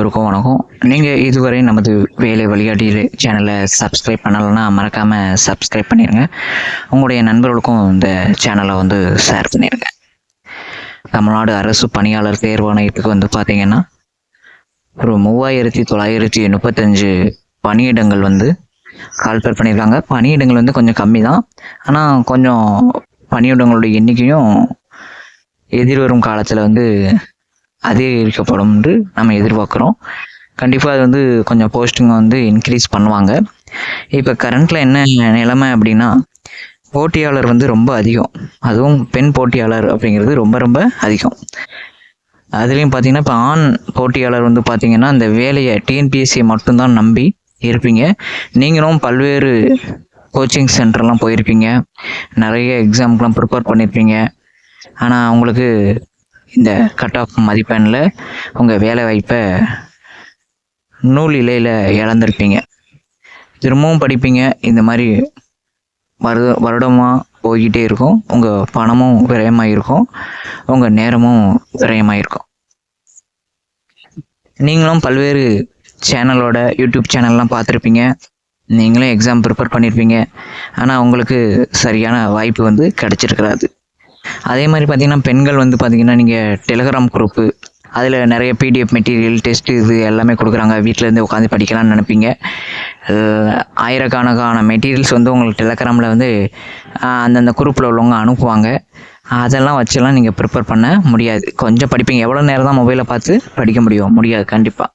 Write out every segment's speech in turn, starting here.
அனைவருக்கும் வணக்கம். நீங்கள் இதுவரை நமது வேலை வழிகாட்டி சேனலை சப்ஸ்கிரைப் பண்ணலைன்னா மறக்காமல் சப்ஸ்கிரைப் பண்ணிடுங்க உங்களுடைய நண்பர்களுக்கும் இந்த சேனலை வந்து ஷேர் பண்ணிடுங்க தமிழ்நாடு அரசு பணியாளர் தேர்வாணையத்துக்கு வந்து பார்த்தீங்கன்னா ஒரு மூவாயிரத்தி தொள்ளாயிரத்தி முப்பத்தஞ்சு பணியிடங்கள் வந்து கால்பேர் பண்ணியிருக்காங்க பணியிடங்கள் வந்து கொஞ்சம் கம்மி தான் ஆனால் கொஞ்சம் பணியிடங்களுடைய எண்ணிக்கையும் எதிர்வரும் காலத்தில் வந்து அதிகரிக்கப்படும் என்று நம்ம எதிர்பார்க்குறோம். கண்டிப்பாக அது வந்து கொஞ்சம் போஸ்டிங்கை வந்து இன்க்ரீஸ் பண்ணுவாங்க. இப்போ கரண்ட்டில் என்ன நிலைமை அப்படின்னா போட்டியாளர் வந்து ரொம்ப அதிகம். அதுவும் பெண் போட்டியாளர் அப்படிங்கிறது ரொம்ப ரொம்ப அதிகம். அதுலேயும் பார்த்தீங்கன்னா இப்போ ஆண் போட்டியாளர் வந்து பார்த்தீங்கன்னா அந்த வேலையை டிஎன்பிஎஸ்சியை மட்டும்தான் நம்பி இருப்பீங்க. நீங்களும் பல்வேறு கோச்சிங் சென்டர்லாம் போயிருப்பீங்க. நிறைய எக்ஸாமுக்கெலாம் ப்ரிப்பேர் பண்ணியிருப்பீங்க ஆனால் உங்களுக்கு இந்த கட் ஆஃப் மதிப்பெண்ணில் உங்கள் வேலை வாய்ப்பை நூல் இலையில் இழந்திருப்பீங்க. திரும்பவும் படிப்பீங்க. இந்த மாதிரி வருட வருடமாக போய்கிட்டே இருக்கும். உங்கள் பணமும் விரயமாக இருக்கும் உங்கள் நேரமும் விரயமாக இருக்கும் நீங்களும் பல்வேறு சேனலோட யூடியூப் சேனல்லாம் பார்த்துருப்பீங்க. நீங்களும் எக்ஸாம் ப்ரிப்பேர் பண்ணியிருப்பீங்க ஆனால் உங்களுக்கு சரியான வாய்ப்பு வந்து கிடச்சிருக்கிறாது அதே மாதிரி பார்த்திங்கன்னா பெண்கள் வந்து பார்த்தீங்கன்னா நீங்கள் டெலகிராம் குரூப்பு அதில் நிறைய பிடிஎஃப் மெட்டீரியல் டெஸ்ட் இது எல்லாமே கொடுக்குறாங்க. வீட்டிலேருந்து உட்காந்து படிக்கலாம்னு நினைப்பீங்க. ஆயிரக்கணக்கான மெட்டீரியல்ஸ் வந்து உங்களுக்கு டெலகிராமில் வந்து அந்தந்த குரூப்பில் உள்ளவங்க அனுப்புவாங்க. அதெல்லாம் வச்செல்லாம் நீங்கள் ப்ரிப்பேர் பண்ண முடியாது. கொஞ்சம் படிப்பீங்க. எவ்வளோ நேரம் தான் மொபைலை பார்த்து படிக்க முடியும்? முடியாது. கண்டிப்பாக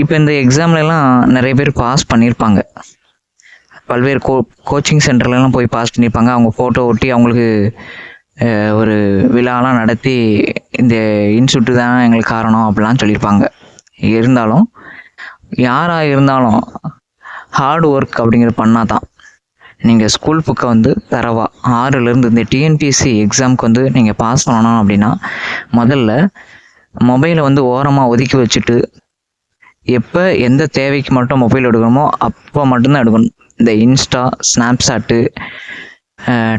இப்போ இந்த எக்ஸாம்லலாம் நிறைய பேர் பாஸ் பண்ணியிருப்பாங்க பல்வேறு கோ கோச்சிங் சென்டர்லலாம் போய் பாஸ் பண்ணியிருப்பாங்க அவங்க ஃபோட்டோ ஒட்டி அவங்களுக்கு ஒரு விழாலாம் நடத்தி இந்த இன்ஸ்டியூட்டு தான் எங்களுக்கு காரணம் அப்படிலாம் சொல்லியிருப்பாங்க. இருந்தாலும் யாராக இருந்தாலும் ஹார்ட் ஒர்க் அப்படிங்கிறது பண்ணால் தான் நீங்கள் ஸ்கூல் புக்கை வந்து தரவா. ஆறுலேருந்து இந்த டிஎன்பிஎஸ்சி எக்ஸாமுக்கு வந்து நீங்கள் பாஸ் பண்ணணும் அப்படின்னா முதல்ல மொபைலை வந்து ஓரமாக ஒதுக்கி வச்சுட்டு எப்போ எந்த தேவைக்கு மட்டும் மொபைல் எடுக்கணுமோ அப்போ மட்டும்தான் எடுக்கணும். இந்த இன்ஸ்டா ஸ்னாப்சாட்டு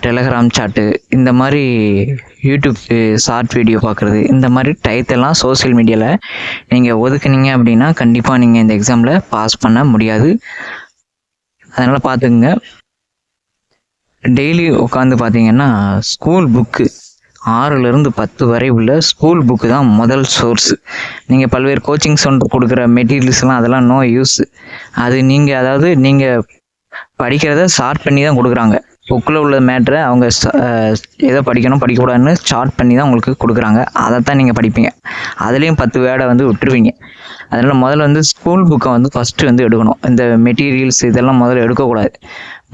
டெலகிராம் சாட்டு இந்த மாதிரி யூடியூப் ஷார்ட் வீடியோ பார்க்குறது இந்த மாதிரி டயத்தெல்லாம் சோஷியல் மீடியாவில் நீங்கள் ஒதுக்குனீங்க அப்படின்னா கண்டிப்பாக நீங்கள் இந்த எக்ஸாமில் பாஸ் பண்ண முடியாது. அதனால் பார்த்துக்குங்க டெய்லி உட்காந்து பார்த்தீங்கன்னா ஸ்கூல் புக்கு ஆறுலேருந்து பத்து வரை உள்ள ஸ்கூல் புக்கு தான் முதல் சோர்ஸ் நீங்கள் பல்வேறு கோச்சிங் சென்டர் கொடுக்குற மெட்டீரியல்ஸ்லாம் அதெல்லாம் நோ யூஸ் அது நீங்கள் அதாவது நீங்கள் படிக்கிறத ஷார்ட் பண்ணி தான் கொடுக்குறாங்க. புக்கில் உள்ள மேட்ரை அவங்க எதை படிக்கணும் படிக்கக்கூடாதுன்னு சார்ட் பண்ணி தான் உங்களுக்கு கொடுக்குறாங்க. அதை தான் நீங்கள் படிப்பீங்க. அதுலேயும் பத்து வேர்டை வந்து விட்டுருவீங்க. அதனால் முதல்ல வந்து ஸ்கூல் புக்கை வந்து ஃபஸ்ட்டு வந்து எடுக்கணும். இந்த மெட்டீரியல்ஸ் இதெல்லாம் முதல்ல எடுக்கக்கூடாது.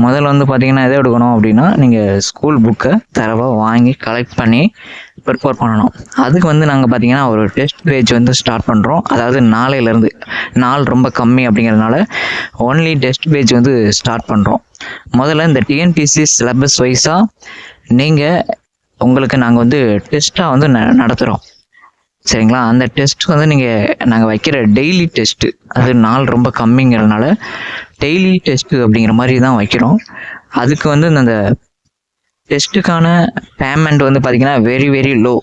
முதல்ல வந்து பார்த்தீங்கன்னா எதை எடுக்கணும் அப்படின்னா நீங்கள் ஸ்கூல் புக்கை தரவாக வாங்கி கலெக்ட் பண்ணி ப்ரிப்பேர் பண்ணணும். அதுக்கு வந்து நாங்கள் பார்த்தீங்கன்னா ஒரு டெஸ்ட் பேஜ் வந்து ஸ்டார்ட் பண்ணுறோம் அதாவது நாளையிலேருந்து நாள் ரொம்ப கம்மி அப்படிங்கிறதுனால ஒன்லி டெஸ்ட் பேஜ் வந்து ஸ்டார்ட் பண்ணுறோம் முதல்ல இந்த டிஎன்பிசி சிலபஸ் வைஸாக நீங்கள் உங்களுக்கு நாங்கள் வந்து டெஸ்ட்டாக வந்து ந நடத்துகிறோம் சரிங்களா? அந்த டெஸ்ட் வந்து நீங்கள் நாங்கள் வைக்கிற டெய்லி டெஸ்ட்டு அது நாள் ரொம்ப கம்மிங்கிறதுனால டெய்லி டெஸ்ட்டு அப்படிங்கிற மாதிரி தான் வைக்கிறோம். அதுக்கு வந்து அந்த டெஸ்ட்டுக்கான பேமெண்ட் வந்து பார்த்தீங்கன்னா வெரி வெரி லோ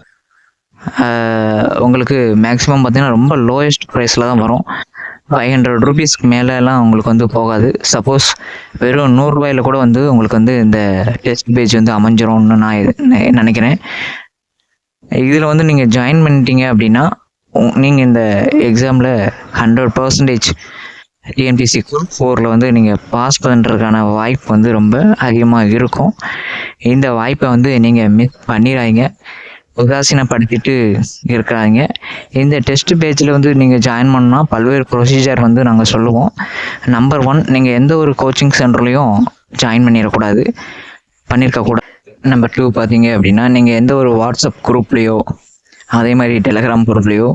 உங்களுக்கு மேக்ஸிமம் பார்த்திங்கன்னா ரொம்ப லோயஸ்ட் ப்ரைஸில் தான் வரும். ஃபைவ் ஹண்ட்ரட் ருபீஸ்க்கு மேலெலாம் உங்களுக்கு வந்து போகாது. சப்போஸ் வெறும் நூறுரூவாயில் கூட வந்து உங்களுக்கு வந்து இந்த டெஸ்ட் பேஜ் வந்து அமைஞ்சிரும்னு நான் நினைக்கிறேன். இதில் வந்து நீங்கள் ஜாயின் பண்ணிட்டீங்க அப்படின்னா நீங்கள் இந்த எக்ஸாமில் ஹண்ட்ரட் பர்சன்டேஜ் டிஎன்பிசி குரூப் ஃபோரில் வந்து நீங்கள் பாஸ் பண்ணுறதுக்கான வாய்ப்பு வந்து ரொம்ப அதிகமாக இருக்கும். இந்த வாய்ப்பை வந்து நீங்கள் மிஸ் பண்ணிடாதீங்க. உதாசீனப்படுத்திட்டு இருக்கிறாங்க. இந்த டெஸ்ட் பேஜில் வந்து நீங்கள் ஜாயின் பண்ணால் பல்வேறு ப்ரொசீஜர் வந்து நாங்கள் சொல்லுவோம். நம்பர் ஒன் நீங்கள் எந்த ஒரு கோச்சிங் சென்டர்லையும் ஜாயின் பண்ணிடக்கூடாது பண்ணியிருக்கக்கூடாது நம்பர் டூ பார்த்தீங்க அப்படின்னா நீங்கள் எந்த ஒரு வாட்ஸ்அப் குரூப்லேயோ அதே மாதிரி டெலகிராம் குரூப்லேயோ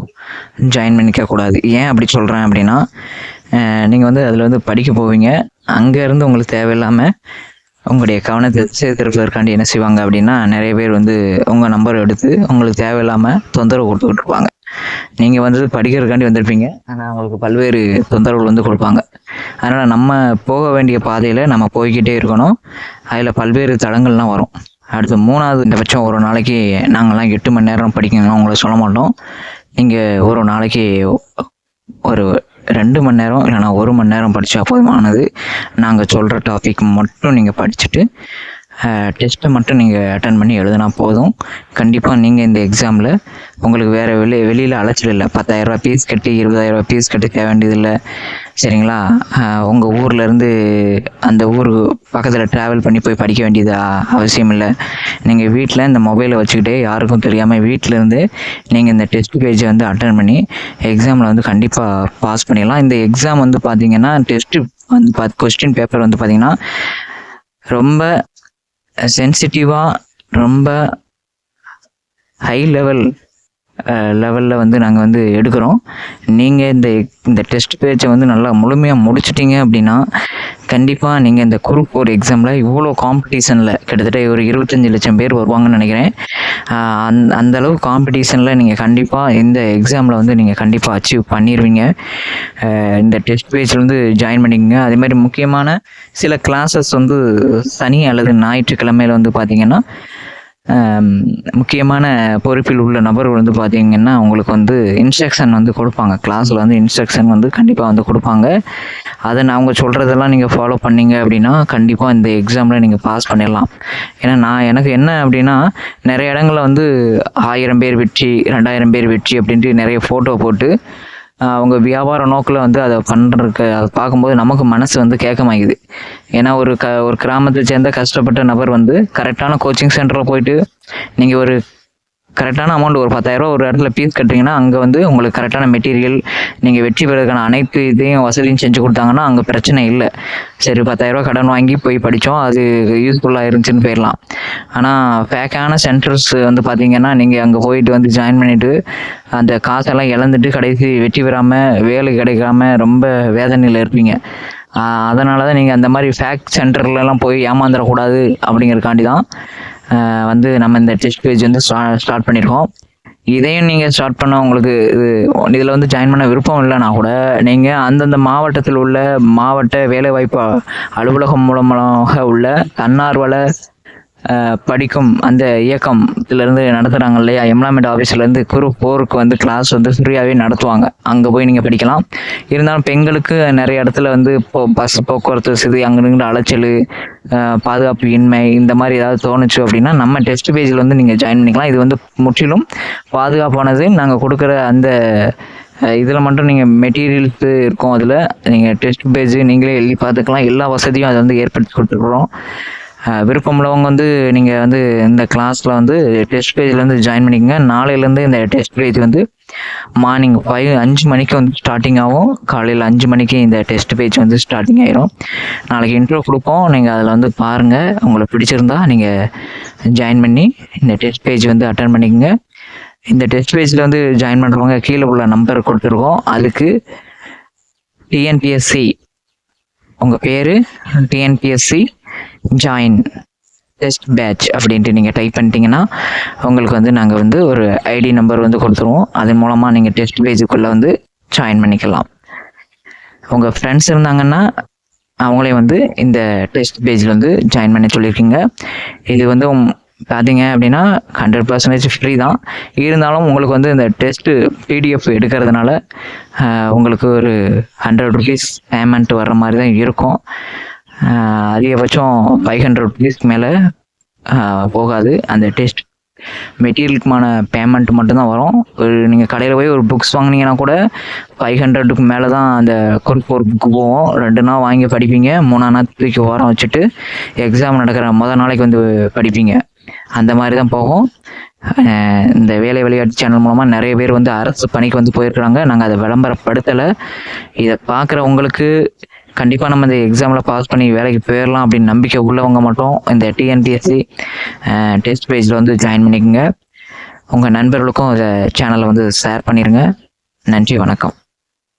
ஜாயின் பண்ணிக்கக்கூடாது ஏன் அப்படி சொல்கிறேன் அப்படின்னா நீங்கள் வந்து அதில் வந்து படிக்க போவீங்க. அங்கேருந்து உங்களுக்கு தேவையில்லாமல் உங்களுடைய கவனத்தை சேர்த்திருப்பதற்காண்டி என்ன செய்வாங்க அப்படின்னா நிறைய பேர் வந்து உங்கள் நம்பர் எடுத்து உங்களுக்கு தேவையில்லாமல் தொந்தரவு கொடுத்துக்கிட்டு இருப்பாங்க நீங்கள் வந்து படிக்கிறதுக்காண்டி வந்திருப்பீங்க. ஆனால் அவங்களுக்கு பல்வேறு தொந்தரவுகள் வந்து கொடுப்பாங்க. அதனால் நம்ம போக வேண்டிய பாதையில் நம்ம போய்கிட்டே இருக்கணும். அதில் பல்வேறு தடங்கள்லாம் வரும். அடுத்து மூணாவது இந்த பட்சம் ஒரு நாளைக்கு நாங்கள்லாம் எட்டு மணி நேரம் படிக்கணும்னு உங்களை சொல்ல மாட்டோம். நீங்கள் ஒரு நாளைக்கு ஒரு ரெண்டு மணி நேரம் இல்லைனா ஒரு மணி நேரம் படித்தா போதுமானது. நாங்கள் சொல்கிற டாபிக் மட்டும் நீங்கள் படிச்சுட்டு டெஸ்ட்டை மட்டும் நீங்கள் அட்டன் பண்ணி எழுதினா போதும். கண்டிப்பாக நீங்கள் இந்த எக்ஸாமில் உங்களுக்கு வேறு வெளியே வெளியில் அலைச்சல் இல்லை. பத்தாயிரரூபா ஃபீஸ் கட்டி இருபதாயிரரூபா ஃபீஸ் கட்டி தேவை வேண்டியதில்லை. சரிங்களா? உங்கள் ஊர்லேருந்து அந்த ஊருக்கு பக்கத்தில் ட்ராவல் பண்ணி போய் படிக்க வேண்டியது அவசியம் இல்லை. நீங்கள் வீட்டில் இந்த மொபைலை வச்சுக்கிட்டே யாருக்கும் தெரியாமல் வீட்டிலேருந்து நீங்கள் இந்த டெஸ்ட் பேஜை வந்து அட்டன் பண்ணி எக்ஸாமில் வந்து கண்டிப்பாக பாஸ் பண்ணிடலாம். இந்த எக்ஸாம் வந்து பார்த்தீங்கன்னா டெஸ்ட்டு வந்து பார்த்து கொஸ்டின் பேப்பர் வந்து பார்த்தீங்கன்னா ரொம்ப சென்சிட்டிவாக ரொம்ப ஹை லெவல் லெவலில் வந்து நாங்கள் வந்து எடுக்கிறோம். நீங்கள் இந்த இந்த டெஸ்ட் பேஜை வந்து நல்லா முழுமையாக முடிச்சிட்டிங்க அப்படின்னா கண்டிப்பாக நீங்கள் இந்த குரூப் ஒரு எக்ஸாமில் இவ்வளோ காம்படிஷனில் கிட்டத்தட்ட ஒரு இருபத்தஞ்சி லட்சம் பேர் வருவாங்கன்னு நினைக்கிறேன். அந் அந்த அந்த அளவு காம்படிஷனில் நீங்கள் கண்டிப்பாக இந்த எக்ஸாமில் வந்து நீங்கள் கண்டிப்பாக அச்சீவ் பண்ணிடுவீங்க இந்த டெஸ்ட் பேஜில் வந்து ஜாயின் பண்ணிக்கோங்க. அதேமாதிரி முக்கியமான சில கிளாஸஸ் வந்து சனி அல்லது ஞாயிற்றுக்கிழமையில வந்து பார்த்தீங்கன்னா முக்கியமான பொறுப்பில் உள்ள நபர்கள் வந்து பார்த்தீங்கன்னா அவங்களுக்கு வந்து இன்ஸ்ட்ரக்ஷன் வந்து கொடுப்பாங்க. கிளாஸில் வந்து இன்ஸ்ட்ரக்ஷன் வந்து கண்டிப்பாக வந்து கொடுப்பாங்க. அதை நான் அவங்க சொல்கிறதெல்லாம் நீங்கள் ஃபாலோ பண்ணீங்க அப்படின்னா கண்டிப்பாக இந்த எக்ஸாமில் நீங்கள் பாஸ் பண்ணிடலாம். ஏன்னா நான் எனக்கு என்ன அப்படின்னா நிறைய இடங்களில் வந்து ஆயிரம் பேர் வெற்றி ரெண்டாயிரம் பேர் வெற்றி அப்படின்ட்டு நிறைய ஃபோட்டோ போட்டு அவங்க வியாபார நோக்கில் வந்து அதை பண்ணுறதுக்கு அதை பார்க்கும்போது நமக்கு மனசு வந்து கேட்க ஏன்னா ஒரு க ஒரு கிராமத்தை சேர்ந்த கஷ்டப்பட்ட நபர் வந்து கரெக்டான கோச்சிங் சென்டரில் போயிட்டு நீங்கள் ஒரு கரெக்டான அமௌண்ட் ஒரு பத்தாயிரரூவா ஒரு இடத்துல ஃபீஸ் கட்டுறீங்கன்னா அங்கே வந்து உங்களுக்கு கரெக்டான மெட்டீரியல் நீங்கள் வெற்றி பெறதுக்கான அனைத்து இதையும் வசதியும் செஞ்சு கொடுத்தாங்கன்னா அங்கே பிரச்சனை இல்லை. சரி பத்தாயிரரூவா கடன் வாங்கி போய் படித்தோம் அது யூஸ்ஃபுல்லாக இருந்துச்சுன்னு போயிடலாம். ஆனால் ஃபேக்கான சென்டர்ஸ் வந்து பார்த்தீங்கன்னா நீங்கள் அங்கே போயிட்டு வந்து ஜாயின் பண்ணிவிட்டு அந்த காசெல்லாம் இழந்துட்டு கடைசி வெற்றி பெறாமல் வேலை கிடைக்காம ரொம்ப வேதனையில் இருப்பீங்க. அதனால தான் நீங்கள் அந்த மாதிரி ஃபேக் சென்டர்லலாம் போய் ஏமாந்துடக்கூடாது அப்படிங்கிறதுக்காண்டி தான் வந்து நம்ம இந்த டெஸ்ட் பேஜ் வந்து ஸ்டார்ட் பண்ணியிருக்கோம் இதையும் நீங்கள் ஸ்டார்ட் பண்ண உங்களுக்கு இது இதில் வந்து ஜாயின் பண்ண விருப்பம் இல்லைனா கூட நீங்கள் அந்தந்த மாவட்டத்தில் உள்ள மாவட்ட வேலைவாய்ப்பு அலுவலகம் மூலமாக உள்ள தன்னார்வல படிக்கும் அந்த இயக்கத்திலேருந்து நடத்துகிறாங்க இல்லையா? எம்ப்ளாய்மெண்ட் ஆஃபீஸ்லேருந்து குரூப் போருக்கு வந்து கிளாஸ் வந்து ஃப்ரீயாகவே நடத்துவாங்க. அங்கே போய் நீங்கள் படிக்கலாம். இருந்தாலும் பெண்களுக்கு நிறைய இடத்துல வந்து இப்போ பஸ் போக்குவரத்து வசதி அங்கே நின்று அலைச்சல் பாதுகாப்பு இன்மை இந்த மாதிரி ஏதாவது தோணுச்சு அப்படின்னா நம்ம டெஸ்ட் பேஜில் வந்து நீங்கள் ஜாயின் பண்ணிக்கலாம். இது வந்து முற்றிலும் பாதுகாப்பானது. நாங்கள் கொடுக்குற அந்த இதில் மட்டும் நீங்கள் மெட்டீரியல்ஸ் இருக்கும் அதில். நீங்கள் டெஸ்ட் பேஜ் நீங்களே எழுதி பார்த்துக்கலாம். எல்லா வசதியும் அதை வந்து ஏற்படுத்தி கொடுத்துருக்குறோம். விருப்பம் உள்ளவங்க வந்து நீங்கள் வந்து இந்த கிளாஸில் வந்து டெஸ்ட் பேஜ்லேருந்து ஜாயின் பண்ணிக்கோங்க. நாளையிலேருந்து இந்த டெஸ்ட் பேஜ் வந்து மார்னிங் ஃபைவ் அஞ்சு மணிக்கு வந்து ஸ்டார்டிங் ஆகும். காலையில் அஞ்சு மணிக்கு இந்த டெஸ்ட் பேஜ் வந்து ஸ்டார்டிங் ஆயிரும். நாளைக்கு இன்ட்ரோ கொடுப்போம். நீங்கள் அதில் வந்து பாருங்கள் உங்களுக்கு பிடிச்சிருந்தா நீங்கள் ஜாயின் பண்ணி இந்த டெஸ்ட் பேஜ் வந்து அட்டன் பண்ணிக்கோங்க. இந்த டெஸ்ட் பேஜில் வந்து ஜாயின் பண்ணுறவங்க கீழே உள்ள நம்பர் கொடுத்துருக்கோம். அதுக்கு டிஎன்பிஎஸ்சி உங்கள் பேர் டிஎன்பிஎஸ்சி ஜாயின் டெஸ்ட் பேட்ச் அப்படின்ட்டு நீங்கள் டைப் பண்ணிட்டீங்கன்னா உங்களுக்கு வந்து நாங்கள் வந்து ஒரு ஐடி நம்பர் வந்து கொடுத்துருவோம். அதன் மூலமாக நீங்கள் டெஸ்ட் பேஜுக்குள்ளே வந்து ஜாயின் பண்ணிக்கலாம். உங்கள் ஃப்ரெண்ட்ஸ் இருந்தாங்கன்னா அவங்களே வந்து இந்த டெஸ்ட் பேஜில் வந்து ஜாயின் பண்ண சொல்லியிருக்கீங்க இது வந்து பார்த்தீங்க அப்படின்னா ஹண்ட்ரட் பர்சன்டேஜ் ஃப்ரீ தான். இருந்தாலும் உங்களுக்கு வந்து இந்த டெஸ்ட்டு பிடிஎஃப் எடுக்கிறதுனால உங்களுக்கு ஒரு ஹண்ட்ரட் ருபீஸ் பேமெண்ட் வர்ற மாதிரி தான் இருக்கும். அதிகபட்சம் ஃபைவ் ஹண்ட்ரட் ருபீஸ்க்கு மேலே போகாது. அந்த டெஸ்ட் மெட்டீரியலுக்குமான பேமெண்ட் மட்டும்தான் வரும். ஒரு நீங்கள் கடையில் போய் ஒரு புக்ஸ் வாங்கினீங்கன்னா கூட ஃபைவ் ஹண்ட்ரடுக்கு மேலே தான் அந்த குறிப்பு ஒரு புக்கு போவோம் ரெண்டு நாள் வாங்கி படிப்பீங்க. மூணாம் நாள் தூக்கி ஓரம் வச்சுட்டு எக்ஸாம் நடக்கிற மொதல் நாளைக்கு வந்து படிப்பீங்க. அந்த மாதிரி தான் போகும் இந்த வேலை விளையாட்டு சேனல் மூலமாக நிறைய பேர் வந்து அரசு பணிக்கு வந்து போயிருக்கிறாங்க. நாங்கள் அதை விளம்பரப்படுத்தலை. இதை பார்க்குற உங்களுக்கு கண்டிப்பாக நம்ம இந்த எக்ஸாமில் பாஸ் பண்ணி வேலைக்கு போயிடலாம் அப்படின்னு நம்பிக்கை உள்ளவங்க மட்டும் இந்த டிஎன்பிஎஸ்சி டெஸ்ட் பேஜில் வந்து ஜாயின் பண்ணிக்கோங்க. உங்கள் நண்பர்களுக்கும் இந்த சேனலை வந்து ஷேர் பண்ணிடுங்க நன்றி வணக்கம்.